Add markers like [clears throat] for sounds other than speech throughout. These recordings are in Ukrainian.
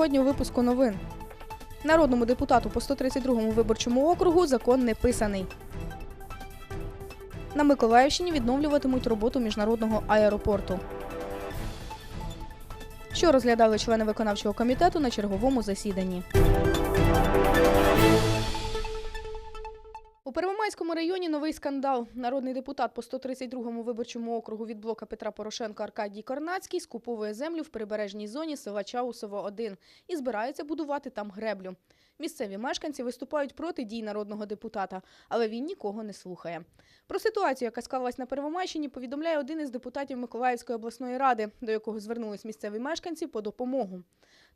Сьогодні у випуску новин. Народному депутату по 132-му виборчому округу закон не писаний. На Миколаївщині відновлюватимуть роботу міжнародного аеропорту. Що розглядали члени виконавчого комітету на черговому засіданні. У Первомайському районі новий скандал. Народний депутат по 132-му виборчому округу від блока Петра Порошенка Аркадій Корнацький скуповує землю в прибережній зоні села Чаусово 1 і збирається будувати там греблю. Місцеві мешканці виступають проти дій народного депутата, але він нікого не слухає. Про ситуацію, яка склалась на Первомайщині, повідомляє один із депутатів Миколаївської обласної ради, до якого звернулись місцеві мешканці по допомогу.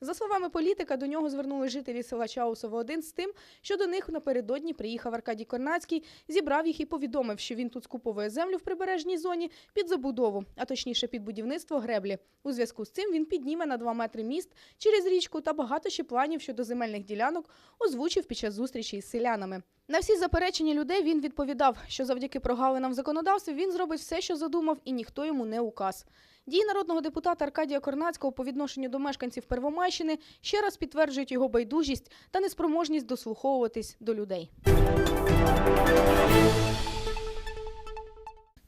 За словами політика, до нього звернули жителі села Чаусово 1 з тим, що до них напередодні приїхав Аркадій Корнацький, зібрав їх і повідомив, що він тут скуповує землю в прибережній зоні під забудову, а точніше під будівництво греблі. У зв'язку з цим він підніме на 2 метри міст через річку та багато ще планів щодо земельних ділянок озвучив під час зустрічі із селянами. На всі заперечення людей він відповідав, що завдяки прогалинам в законодавстві він зробить все, що задумав, і ніхто йому не указ. Дії народного депутата Аркадія Корнацького по відношенню до мешканців Первомайщини ще раз підтверджують його байдужість та неспроможність дослуховуватись до людей.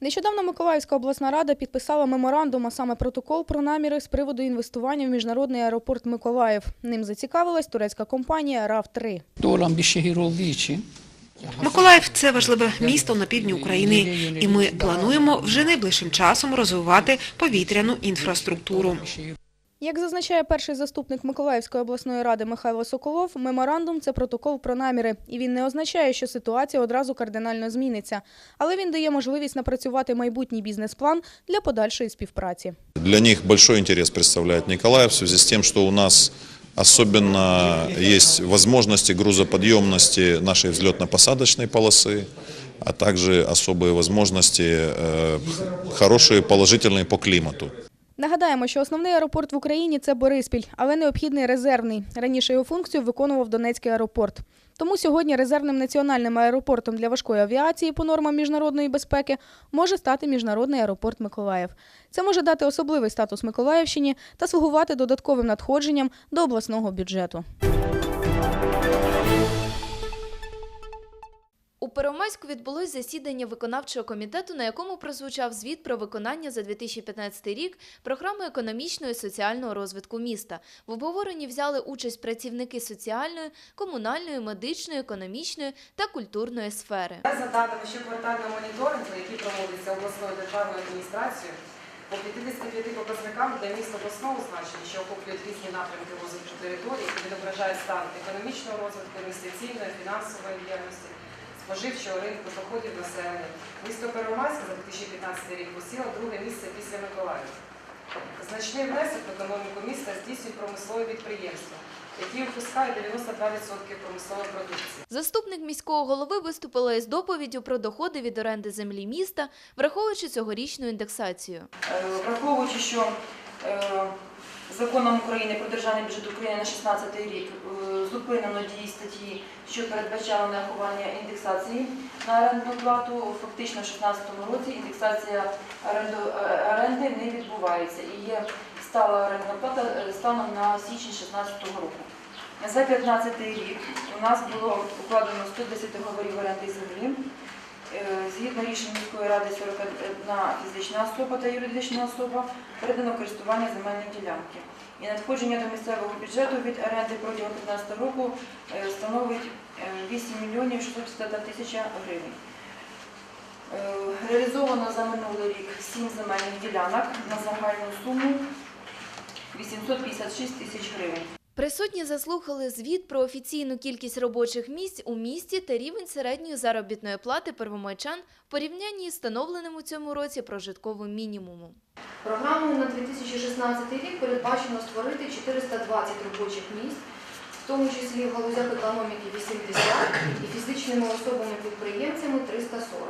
Нещодавно Миколаївська обласна рада підписала меморандум, а саме протокол про наміри з приводу інвестування в міжнародний аеропорт Миколаїв. Ним зацікавилась турецька компанія РАВ-3. Doğulan bir şehir olduğu için Миколаїв це важливе місто на півдні України, і ми плануємо вже найближчим часом розвивати повітряну інфраструктуру. Як зазначає перший заступник Миколаївської обласної ради Михайло Соколов, меморандум це протокол про наміри, і він не означає, що ситуація одразу кардинально зміниться. Але він дає можливість напрацювати майбутній бізнес-план для подальшої співпраці. Для них большой интерес представляет Николаев в связи с тем, что у нас особенно есть возможности грузоподъемности нашей взлетно-посадочной полосы, а также особые возможности, э, хорошие, положительные по климату. Нагадаємо, що основний аеропорт в Україні це Бориспіль, але необхідний резервний. Раніше його функцію виконував Донецький аеропорт. Тому сьогодні резервним національним аеропортом для важкої авіації по нормам міжнародної безпеки може стати міжнародний аеропорт Миколаїв. Це може дати особливий статус Миколаївщині та слугувати додатковим надходженням до обласного бюджету. У Первомайську відбулось засідання виконавчого комітету, на якому прозвучав звіт про виконання за 2015 рік програми економічного і соціального розвитку міста. В обговоренні взяли участь працівники соціальної, комунальної, медичної, економічної та культурної сфери. За даними щоквартального моніторингу, який проводиться обласною державною адміністрацією, по 55 показникам для міст обласного значення, що охоплюють різні напрямки розвитку території, відображають стан економічного розвитку, інвестиційної, фінансової діяльності, споживчого ринку, доходів населення. Місто Первомайське за 2015 рік посіло друге місце після Миколаєва. Значний внесок в економіку міста здійснюють промислові підприємства, які випускають 92% промислової продукції. Заступник міського голови виступила із доповіддю про доходи від оренди землі міста, враховуючи цьогорічну індексацію. Е, Враховуючи, що е, законом України про державний бюджет України на 2016 рік е, зупинено дії статті, що передбачало нарахування індексації на орендну плату, фактично в 2016 році індексація е, оренди не відбувається і є стала орендна плата е, станом на січень 2016 року. За 2015 рік у нас було укладено 110 договорів оренди землі. Е, Згідно рішень міської ради 41 фізична особа та юридична особа передано користування земельної ділянки. І надходження до місцевого бюджету від оренди протягом 2015 року е, становить е, 8 мільйонів 651 тисяча гривень. Е, Реалізовано за минулий рік 7 земельних ділянок на загальну суму 856 тисяч гривень. Присутні заслухали звіт про офіційну кількість робочих місць у місті та рівень середньої заробітної плати первомайчан в порівнянні з встановленим у цьому році прожитковим мінімумом. Програмою на 2016 рік передбачено створити 420 робочих місць, в тому числі в галузях економіки 80 і фізичними особами-підприємцями 340.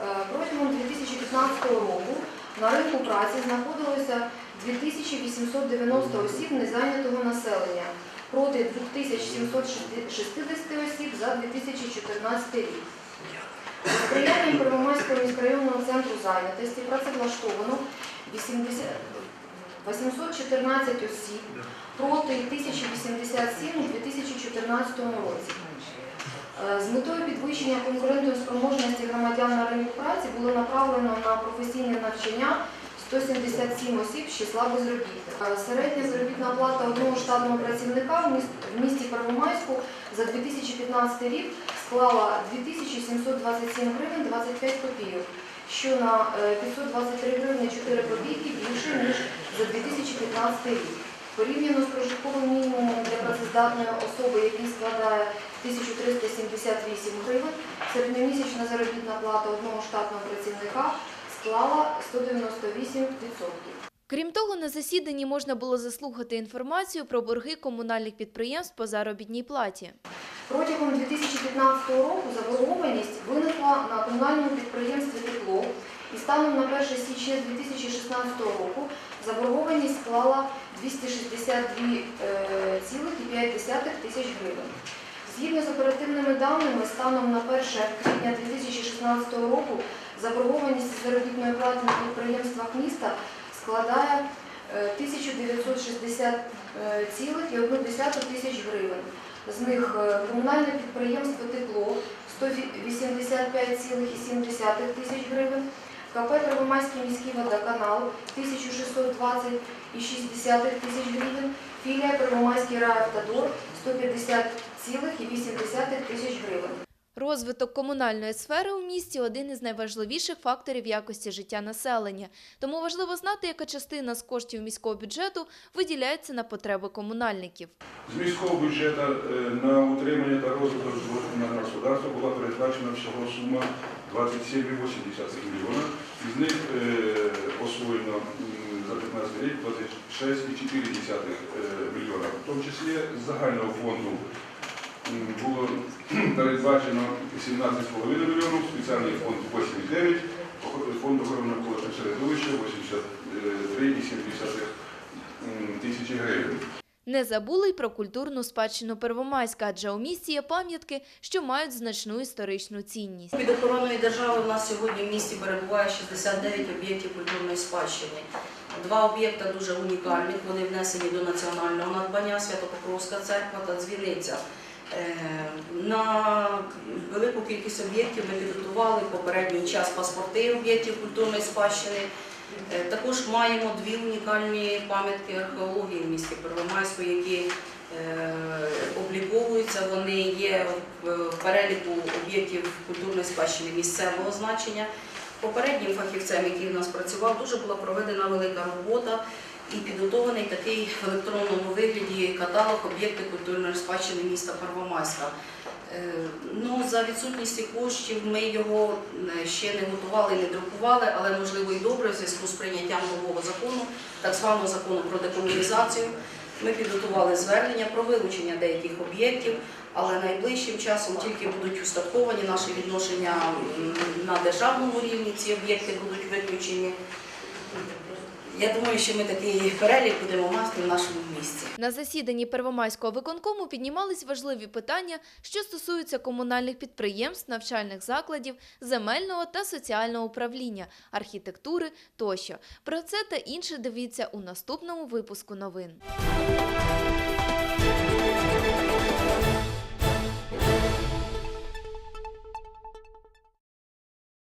Е, Протягом 2015 року на ринку праці знаходилося 2890 осіб незайнятого населення проти 2760 осіб за 2014 рік. Сприянням Первомайського міськрайонного центру зайнятості працевлаштовано 80, 814 осіб проти 1087 у 2014 році. Е, З метою підвищення конкурентоспроможності громадян на ринку праці було направлено на професійне навчання 177 осіб з числа безробітних. Е, Середня заробітна плата одного штатного працівника в місті Первомайську за 2015 рік склала 2727 гривень 25 копійок, що на е, 523 гривні 4 копійки більше, ніж за 2015 рік. Порівняно з прожитковим мінімумом для працездатної особи, який складає 1378 гривень, середньомісячна заробітна плата одного штатного працівника склала 198%. Крім того, на засіданні можна було заслухати інформацію про борги комунальних підприємств по заробітній платі. Протягом 2015 року заборгованість виникла на комунальному підприємстві «Тепло» і станом на 1 січня 2016 року заборгованість склала 262,5 тисяч гривень. Згідно з оперативними даними, станом на 1 квітня 2016 року заборгованість заробітної плати на підприємствах міста складає е, 1960,1 тисяч гривень. З них е, комунальне підприємство «Тепло» 185,7 тисяч гривень, КП Первомайський міський водоканал 1620,6 тисяч гривень, філія Первомайський райавтодор 150,8 тисяч гривень. Розвиток комунальної сфери у місті один із найважливіших факторів якості життя населення. Тому важливо знати, яка частина з коштів міського бюджету виділяється на потреби комунальників. З міського бюджету е, на утримання та розвиток комунального господарства була передбачена всього сума 27,8 мільйона. Із них е, освоєно за 15 рік 26,4 мільйона. В тому числі з загального фонду було [clears throat] передбачено 17,5 мільйонів, спеціальний фонд 8,9, фонд охорони навколишнього середовища 83,7 тисячі гривень. Не забули й про культурну спадщину Первомайська, адже у місті є пам'ятки, що мають значну історичну цінність. Під охороною держави у нас сьогодні в місті перебуває 69 об'єктів культурної спадщини. Два об'єкти дуже унікальних, вони внесені до національного надбання Святопокровська церква та дзвіниця. Е, На велику кількість об'єктів ми підготували попередній час паспорти об'єктів культурної спадщини. Е, Також маємо дві унікальні пам'ятки археології в місті Первомайську, які е, обліковуються. Вони є в переліку об'єктів культурної спадщини місцевого значення. Попереднім фахівцем, який в нас працював, дуже була проведена велика робота і підготований такий в електронному вигляді каталог об'єктів культурної спадщини міста Первомайська. Е, Ну, за відсутністю коштів ми його е, ще не готували, не друкували, але можливо і добре в зв'язку з прийняттям нового закону, так званого закону про декомунізацію. Ми підготували звернення про вилучення деяких об'єктів, але найближчим часом тільки будуть устатковані наші відношення на державному рівні. Ці об'єкти будуть виключені. Я думаю, що ми такий перелік будемо мати в нашому місті. На засіданні Первомайського виконкому піднімались важливі питання, що стосуються комунальних підприємств, навчальних закладів, земельного та соціального управління, архітектури тощо. Про це та інше дивіться у наступному випуску новин.